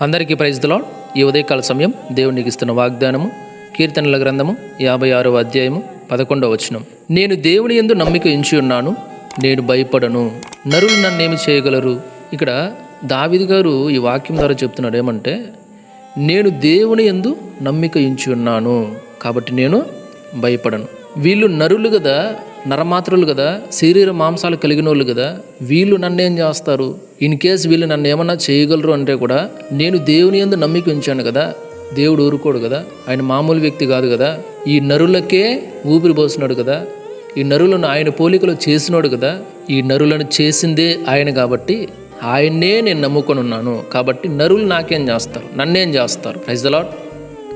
అందరికీ ప్రైజ్లో ఈ ఉదయకాల సమయం దేవునికి ఇస్తున్న వాగ్దానము కీర్తనల గ్రంథము యాభై ఆరవ అధ్యాయము పదకొండవ వచనం. నేను దేవుని ఎందు నమ్మిక ఎంచి ఉన్నాను నేను భయపడను. నరులు నన్నేమి చేయగలరు? ఇక్కడ దావిది గారు ఈ వాక్యం ద్వారా చెప్తున్నాడు ఏమంటే నేను దేవుని ఎందు నమ్మిక ఎంచి ఉన్నాను కాబట్టి నేను భయపడను. వీళ్ళు నరులు కదా నరమాత్రులు కదా శరీర మాంసాలు కలిగిన వాళ్ళు కదా వీళ్ళు నన్నేం చేస్తారు? ఇన్ కేస్ వీళ్ళు నన్ను ఏమన్నా చేయగలరు అంటే కూడా నేను దేవుని ఎందు నమ్మిక ఉంచాను కదా దేవుడు ఊరుకోడు కదా ఆయన మామూలు వ్యక్తి కాదు కదా ఈ నరులకే ఊపిరి పోస్తున్నాడు కదా ఈ నరులను ఆయన పోలికలో చేసినాడు కదా ఈ నరులను చేసిందే ఆయన కాబట్టి ఆయన్నే నేను నమ్ముకొని ఉన్నాను కాబట్టి నరులు నాకేం చేస్తారు? నన్నేం చేస్తారు? ప్రైజ్ ద లాట్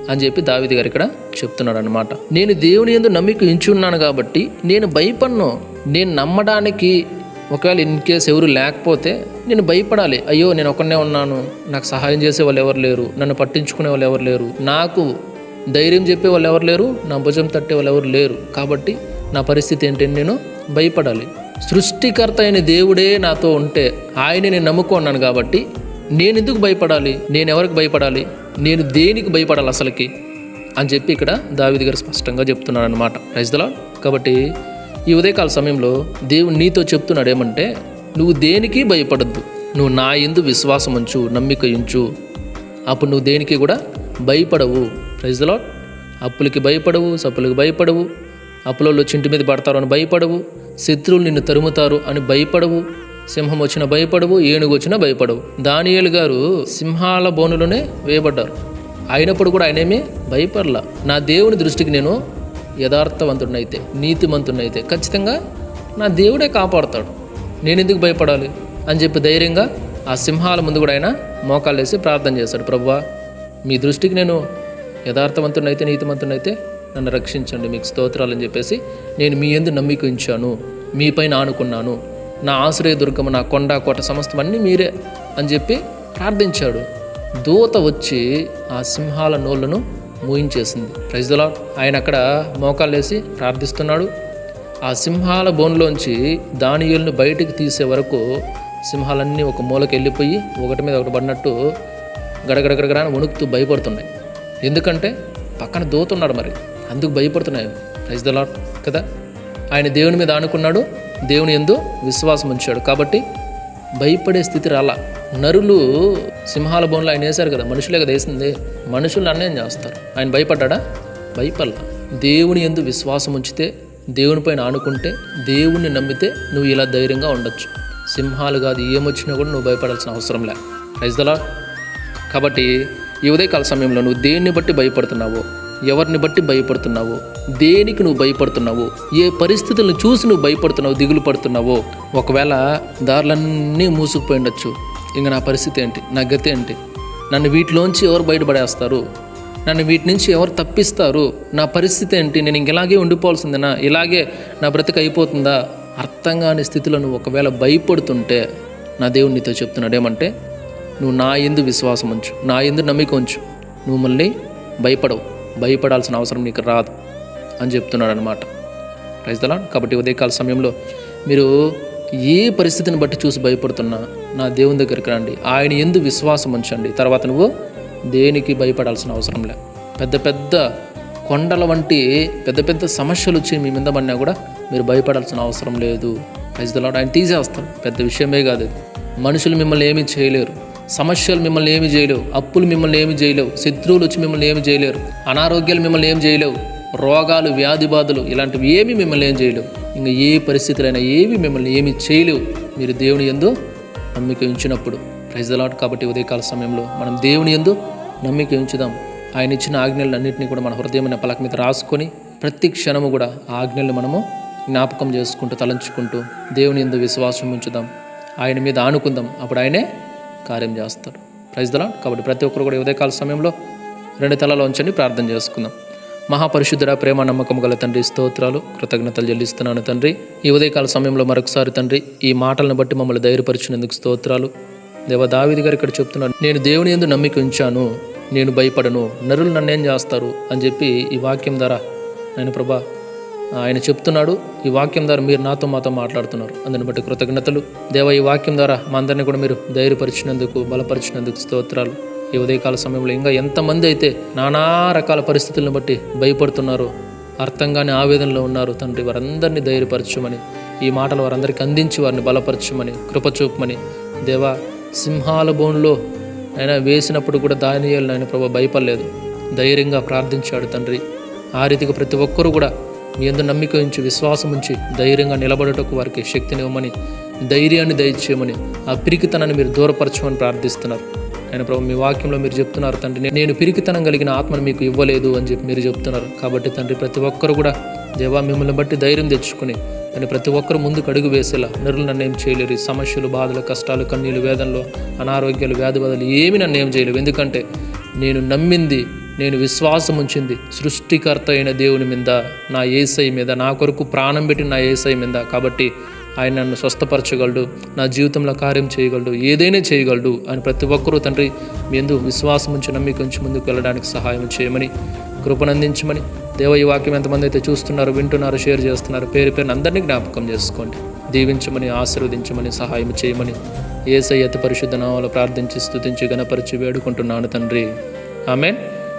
అని చెప్పి దావిది గారు ఇక్కడ చెప్తున్నాడు అనమాట నేను దేవుని ఎందు నమ్మిక ఉంచున్నాను కాబట్టి నేను భయపడను. నేను నమ్మడానికి ఒకవేళ ఇన్ కేస్ ఎవరు లేకపోతే నేను భయపడాలి. అయ్యో నేను ఒకనే ఉన్నాను. నాకు సహాయం చేసే వాళ్ళు ఎవరు లేరు. నన్ను పట్టించుకునే వాళ్ళు ఎవరు లేరు. నాకు ధైర్యం చెప్పే వాళ్ళు ఎవరు లేరు. నా భుజం తట్టే వాళ్ళు ఎవరు లేరు. కాబట్టి నా పరిస్థితి ఏంటంటే నేను భయపడాలి. సృష్టికర్త అయిన దేవుడే నాతో ఉంటే ఆయన నేను నమ్ముకున్నాను కాబట్టి నేను ఎందుకు భయపడాలి? నేను ఎవరికి భయపడాలి? నేను దేనికి భయపడాలి అసలుకి? అని చెప్పి ఇక్కడ దావిది గారు స్పష్టంగా చెప్తున్నాడు అనమాట రైజ్దలా కాబట్టి ఈ ఉదయకాల సమయంలో దేవుడు నీతో చెప్తున్నాడు ఏమంటే నువ్వు దేనికి భయపడద్దు? నువ్వు నా ఎందు విశ్వాసం ఉంచు నమ్మిక ఉంచు అప్పుడు నువ్వు దేనికి కూడా భయపడవు. రైజ్దలా అప్పులకి భయపడవు సప్పులకి భయపడవు. అప్పులలో చింటి మీద పడతారు అని భయపడవు. శత్రువులు నిన్ను తరుముతారు అని భయపడవు. సింహం వచ్చిన భయపడవు ఏనుగు వచ్చిన భయపడవు. దానియేలు గారు సింహాల బోనులోనే వేయబడ్డారు. అయినప్పుడు కూడా ఆయనేమీ భయపడలా. నా దేవుని దృష్టికి నేను యథార్థవంతుడినైతే నీతిమంతుడినైతే ఖచ్చితంగా నా దేవుడే కాపాడుతాడు. నేను ఎందుకు భయపడాలి? అని చెప్పి ధైర్యంగా ఆ సింహాల ముందు కూడా ఆయన మోకాలు వేసి ప్రార్థన చేశాడు. ప్రభువా మీ దృష్టికి నేను యథార్థవంతుడినైతే నీతిమంతుడినైతే నన్ను రక్షించండి. మీకు స్తోత్రాలని అని చెప్పేసి నేను మీ ఎందు నమ్మిక ఉంచాను. మీపైన ఆనుకున్నాను. నా ఆశ్రయ దుర్గము నా కొండ కోట సమస్తం అన్నీ మీరే అని చెప్పి ప్రార్థించాడు. దూత వచ్చి ఆ సింహాల నోళ్ళను మూయించేసింది. ప్రైజ్లా ఆయన అక్కడ మోకాళ్ళేసి ప్రార్థిస్తున్నాడు. ఆ సింహాల బోన్లోంచి దానియులను బయటికి తీసే వరకు సింహాలన్నీ ఒక మూలకి వెళ్ళిపోయి ఒకటి మీద ఒకటి పడినట్టు గడగడగడగడ వణుకుతూ భయపడుతున్నాయి. ఎందుకంటే పక్కన దూతున్నాడు మరి. అందుకు భయపడుతున్నాయి. ప్రైజ్ ద లాట్ కదా. ఆయన దేవుని మీద ఆనుకున్నాడు. దేవుని ఎందు విశ్వాసం ఉంచాడు. కాబట్టి భయపడే స్థితి రాలా. నరులు సింహాల బోన్లు ఆయన వేశారు కదా మనుషులే కదా వేసింది. మనుషులు అన్యాయం చేస్తారు. ఆయన భయపడ్డా భయపడలా. దేవుని ఎందు విశ్వాసం ఉంచితే దేవునిపైన ఆనుకుంటే దేవుణ్ణి నమ్మితే నువ్వు ఇలా ధైర్యంగా ఉండొచ్చు. సింహాలు కాదు ఏమొచ్చినా కూడా నువ్వు భయపడాల్సిన అవసరం లే. రైజ్దలా కాబట్టి ఈ ఉదయకాల సమయంలో నువ్వు దేన్ని బట్టి భయపడుతున్నావో ఎవరిని బట్టి భయపడుతున్నావో? దేనికి నువ్వు భయపడుతున్నావో? ఏ పరిస్థితులను చూసి నువ్వు భయపడుతున్నావు? దిగులు పడుతున్నావో? ఒకవేళ దారులన్నీ మూసుకుపోయి ఉండొచ్చు ఇంక నా పరిస్థితి ఏంటి? నా గతి ఏంటి? నన్ను వీటిలోంచి ఎవరు బయటపడేస్తారు? నన్ను వీటి నుంచి ఎవరు తప్పిస్తారు? నా పరిస్థితి ఏంటి? నేను ఇంక ఇలాగే ఉండిపోవాల్సిందేనా? ఇలాగే నా బ్రతికి అయిపోతుందా? అర్థం కాని స్థితిలో నువ్వు ఒకవేళ భయపడుతుంటే నా దేవుడు నీతో చెప్తున్నాడు. ఏమంటే నువ్వు నా ఎందు విశ్వాసం ఉంచు నా ఎందు నమ్మిక ఉంచు. నువ్వు మళ్ళీ భయపడవు. భయపడాల్సిన అవసరం నీకు రాదు అని చెప్తున్నాడు అనమాట రైతులా కాబట్టి ఉదయకాల సమయంలో మీరు ఏ పరిస్థితిని బట్టి చూసి భయపడుతున్నా నా దేవుని దగ్గరికి రండి. ఆయన ఎందు విశ్వాసం ఉంచండి. తర్వాత నువ్వు దేనికి భయపడాల్సిన అవసరం లే. పెద్ద పెద్ద కొండల వంటి పెద్ద పెద్ద సమస్యలు వచ్చి మీ మీద పడినా కూడా మీరు భయపడాల్సిన అవసరం లేదు. రైతులాడు ఆయన తీసేస్తారు పెద్ద విషయమే కాదు మనుషులు మిమ్మల్ని ఏమీ చేయలేరు. సమస్యలు మిమ్మల్ని ఏమి చేయలేవు అప్పులు మిమ్మల్ని ఏమి చేయలేవు శత్రువులు వచ్చి మిమ్మల్ని ఏమి చేయలేరు అనారోగ్యాలు మిమ్మల్ని ఏమి చేయలేవు రోగాలు వ్యాధి బాధలు ఇలాంటివి ఏమీ మిమ్మల్ని ఏం చేయలేవు. ఇంకా ఏ పరిస్థితులైనా ఏవి మిమ్మల్ని ఏమి చేయలేవు. మీరు దేవుని ఎందు నమ్మిక ఉంచినప్పుడు ప్రైజ్ అలాట్ కాబట్టి ఉదయకాల సమయంలో మనం దేవుని ఎందు నమ్మిక ఉంచుదాం. ఆయన ఇచ్చిన ఆజ్ఞలన్నింటినీ కూడా మన హృదయమైన పలక మీద రాసుకొని ప్రతి క్షణము కూడా ఆ ఆజ్ఞల్ని మనము జ్ఞాపకం చేసుకుంటూ తలంచుకుంటూ దేవుని ఎందు విశ్వాసం ఉంచుదాం. ఆయన మీద ఆనుకుందాం. అప్పుడు ఆయనే కార్యం చేస్తాడు. ప్రైజ్ దలా కాబట్టి ప్రతి ఒక్కరు కూడా ఉదయకాల సమయంలో రెండు తలలో ఉంచండి ప్రార్థన చేసుకుందాం. మహాపరిశుద్ధుడ ప్రేమ నమ్మకం గల తండ్రి స్తోత్రాలు కృతజ్ఞతలు చెల్లిస్తున్నాను తండ్రి. ఈ ఉదయకాల సమయంలో మరొకసారి తండ్రి ఈ మాటలను బట్టి మమ్మల్ని ధైర్యపరిచినందుకు స్తోత్రాలు. దేవ దావిది గారు ఇక్కడ చెప్తున్నాను నేను దేవుని ఎందు నమ్మిక ఉంచాను నేను భయపడను నరులు నన్నేం చేస్తారు? అని చెప్పి ఈ వాక్యం ద్వారా నేను ప్రభా ఆయన చెప్తున్నాడు ఈ వాక్యం ద్వారా మీరు నాతో మాతో మాట్లాడుతున్నారు. అందుని బట్టి కృతజ్ఞతలు. దేవ ఈ వాక్యం ద్వారా మా అందరినీ కూడా మీరు ధైర్యపరిచినందుకు బలపరిచినందుకు స్తోత్రాలు. ఈ ఉదయకాల సమయంలో ఇంకా ఎంతమంది అయితే నానా రకాల పరిస్థితులను బట్టి భయపడుతున్నారో అర్థం కాని ఆవేదనలో ఉన్నారు తండ్రి వారందరినీ ధైర్యపరచమని ఈ మాటలు వారందరికీ అందించి వారిని బలపరచమని కృపచూపమని. దేవా సింహాల బోన్లో ఆయన వేసినప్పుడు కూడా దానియాలు ఆయన ప్రభావ భయపడలేదు. ధైర్యంగా ప్రార్థించాడు తండ్రి. ఆ రీతిగా ప్రతి ఒక్కరూ కూడా మీ అందు నమ్మిక ఉంచి విశ్వాసం ఉంచి ధైర్యంగా నిలబడటకు వారికి శక్తిని ఇవ్వమని ధైర్యాన్ని దయచేయమని ఆ పిరికితనాన్ని మీరు దూరపరచమని ప్రార్థిస్తున్నారు. ఆయన ప్రభు మీ వాక్యంలో మీరు చెప్తున్నారు తండ్రి నేను పిరికితనం కలిగిన ఆత్మను మీకు ఇవ్వలేదు అని చెప్పి మీరు చెప్తున్నారు. కాబట్టి తండ్రి ప్రతి ఒక్కరు కూడా దేవా మిమ్మల్ని బట్టి ధైర్యం తెచ్చుకుని అని ప్రతి ఒక్కరు ముందుకు అడుగు వేసేలా నరులు నన్ను ఏం చేయలేరు. సమస్యలు బాధలు కష్టాలు కన్నీళ్ళు వేదనలు అనారోగ్యాలు వ్యాధి బాధలు ఏమీ నన్ను ఏం చేయలేవు. ఎందుకంటే నేను నమ్మింది నేను విశ్వాసం ఉంచింది సృష్టికర్త అయిన దేవుని మీద నా ఏసై మీద నా కొరకు ప్రాణం పెట్టిన నా ఏసై మీద. కాబట్టి ఆయన నన్ను స్వస్థపరచగలడు నా జీవితంలో కార్యం చేయగలడు ఏదైనా చేయగలడు అని ప్రతి ఒక్కరూ తండ్రి మీ ఎందు విశ్వాసం ఉంచి నమ్మిక ఉంచి ముందుకు వెళ్ళడానికి సహాయం చేయమని కృపనందించమని దేవ ఈ వాక్యం ఎంతమంది అయితే చూస్తున్నారు వింటున్నారు షేర్ చేస్తున్నారు పేరు పేరుని అందరినీ జ్ఞాపకం చేసుకోండి. దీవించమని ఆశీర్వదించమని సహాయం చేయమని ఏసై అతి పరిశుద్ధ నామాలు ప్రార్థించి స్థుతించి గణపరిచి వేడుకుంటున్నాను తండ్రి. ఆమెన్.